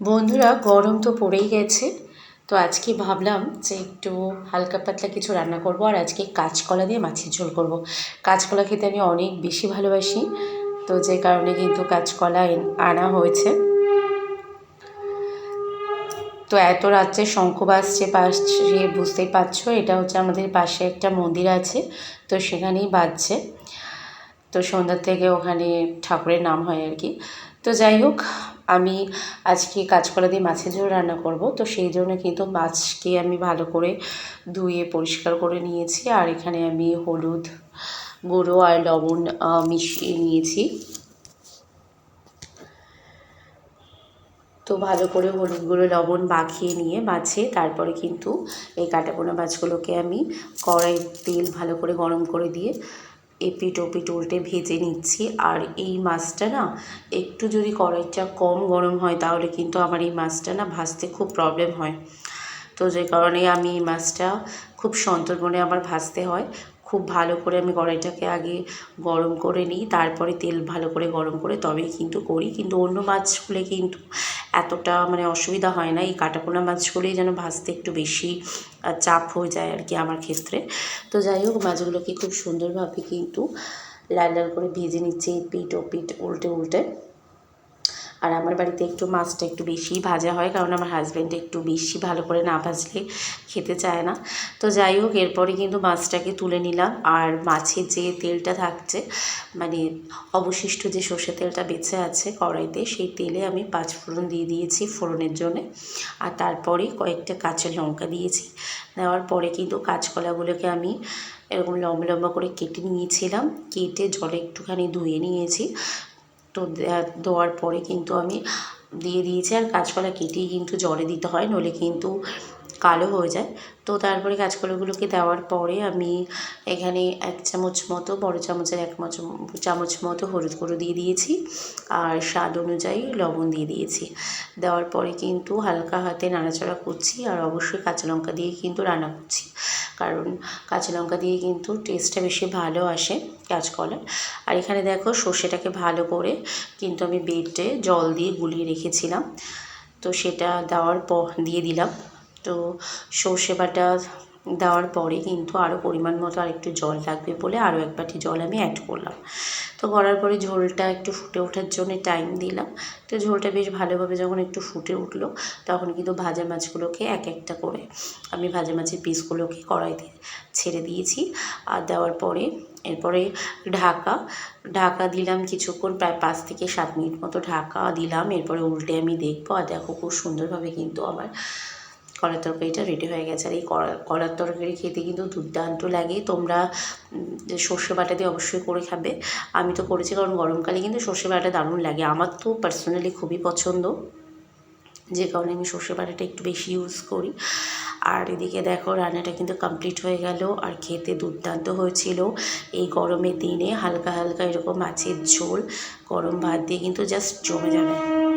বন্ধুরা, গরম তো পড়েই গেছে। তো আজকে ভাবলাম যে একটু হালকা পাতলা কিছু রান্না করব আর আজকে কাঁচকলা দিয়ে মাছের ঝোল করব। কাঁচকলা খেতে আমি অনেক বেশি ভালোবাসি। তো যে কারণে কিন্তু কাঁচকলা আনা হয়েছে। তো এত রাত্রে শঙ্খ বাজছে পাশে, বুঝতেই পারছ? এটা হচ্ছে আমাদের পাশে একটা মন্দির আছে, তো সেখানেই বাজছে। তো সন্ধ্যার থেকে ওখানে ঠাকুরের নাম হয় আর কি। তো যাই হোক, আমি আজকে কাঁচকলা দিয়ে মাছের ঝোল রান্না করব। তো সেই জন্য কিন্তু মাছকে আমি ভালো করে ধুয়ে পরিষ্কার করে নিয়েছি। আর এখানে আমি হলুদ গুঁড়ো আর লবণ মিশিয়ে নিয়েছি। তো ভালো করে হলুদ গুঁড়ো, লবণ মাখিয়ে নিয়ে মাছে তারপরে কিন্তু এই কাটাপোনা মাছগুলোকে আমি কড়াই তেল ভালো করে গরম করে দিয়ে এপিট ওপিট উল্টে ভেজে নিচ্ছি। আর এই মাছটা না, একটু যদি কড়াইটা কম গরম হয়, তাহলে কিন্তু আমার এই মাছটা না ভাজতে খুব প্রবলেম হয়। তো যে কারণে আমি এই মাছটা খুব সন্তর্পণে আমার ভাজতে হয়। খুব ভালো করে আমি কড়াইটাকে আগে গরম করে নিই, তারপরে তেল ভালো করে গরম করে তবেই কিন্তু করি। কিন্তু অন্য মাছ হলে কিন্তু এতটা মানে অসুবিধা হয় না, এই কাটাপোনা মাছগুলোই যেন ভাজতে একটু বেশি চাপ হয়ে যায় আর কি আমার ক্ষেত্রে। তো যাই হোক, মাছগুলোকে খুব সুন্দরভাবে কিন্তু লাল লাল করে ভেজে নিচ্ছে পিঠ ও পিঠ উল্টে উল্টে। আর আমার বাড়িতে একটু মাছটা একটু বেশিই ভাজা হয়, কারণ আমার হাজব্যান্ড একটু বেশি ভালো করে না ভাজলে খেতে চায় না। তো যাই হোক এরপরে কিন্তু মাছটাকে তুলে নিলাম। আর মাছের যে তেলটা থাকছে মানে অবশিষ্ট যে সর্ষে তেলটা বেঁচে আছে কড়াইতে, সেই তেলে আমি পাঁচ ফোড়ন দিয়ে দিয়েছি ফোড়নের জন্যে। আর তারপরে কয়েকটা কাঁচা লঙ্কা দিয়েছি। দেওয়ার পরে কিন্তু কাঁচকলাগুলোকে আমি এরকম লম্বা লম্বা করে কেটে নিয়েছিলাম। কেটে জলে একটুখানি ধুয়ে নিয়েছি। তো দেওয়ার পরে কিন্তু আমি দিয়ে দিয়েছি। আর কাঁচকলা কেটেই কিন্তু জলে দিতে হয়, নইলে কিন্তু কালো হয়ে যায়। তো তারপরে কাঁচকলাগুলোকে দেওয়ার পরে আমি এখানে এক চামচ মতো, বড় চামচের এক চামচ মতো হলুদ গুঁড়ো দিয়ে দিয়েছি আর স্বাদ অনুযায়ী লবণ দিয়ে দিয়েছি। দেওয়ার পরে কিন্তু হালকা হাতে নাড়াচাড়া করছি আর অবশ্যই কাঁচা লঙ্কা দিয়ে কিন্তু রান্না করছি। কারণ কাঁচা লঙ্কা দিয়ে কিন্তু টেস্টটা বেশি ভালো আসে কাঁচকলার আর এখানে দেখো সর্ষেটাকে ভালো করে কিন্তু আমি বেটে জল দিয়ে গুলিয়ে রেখেছিলাম। তো সেটা দেওয়ার পর দিয়ে দিলাম। তো সর্ষে বাটা দেওয়ার পরে কিন্তু আরও পরিমাণ মতো আর একটু জল লাগবে বলে আরও এক বাটি জল আমি অ্যাড করলাম। তো করার পরে ঝোলটা একটু ফুটে ওঠার জন্য টাইম দিলাম। তো ঝোলটা বেশ ভালোভাবে যখন একটু ফুটে উঠল, তখন কিন্তু ভাজা মাছগুলোকে এক একটা করে আমি ভাজা মাছের পিসগুলোকে কড়াইতে ছেড়ে দিয়েছি। আর দেওয়ার পরে, এরপরে ঢাকা ঢাকা দিলাম কিছুক্ষণ, প্রায় পাঁচ থেকে সাত মিনিট মতো ঢাকা দিলাম। এরপরে উল্টে আমি দেখব। আর দেখো খুব সুন্দরভাবে কিন্তু আমার কলার তরকারিটা রেডি হয়ে গেছে। আর এই কলা, কলার তরকারি খেতে কিন্তু দুর্দান্ত লাগে। তোমরা সর্ষে বাটা দিয়ে অবশ্যই করে খাবে। আমি তো করেছি কারণ গরমকালে কিন্তু সর্ষে বাটা দারুণ লাগে। আমার তো পার্সোনালি খুবই পছন্দ। যে কারণে আমি সর্ষে বাটাটা একটু বেশি ইউজ করি। আর এদিকে দেখো, রান্নাটা কিন্তু কমপ্লিট হয়ে গেল। আর খেতে দুর্দান্ত হয়েছিল। এই গরমের দিনে হালকা হালকা এরকম মাছের ঝোল, গরম ভাত দিয়ে কিন্তু জাস্ট জমে যাবে।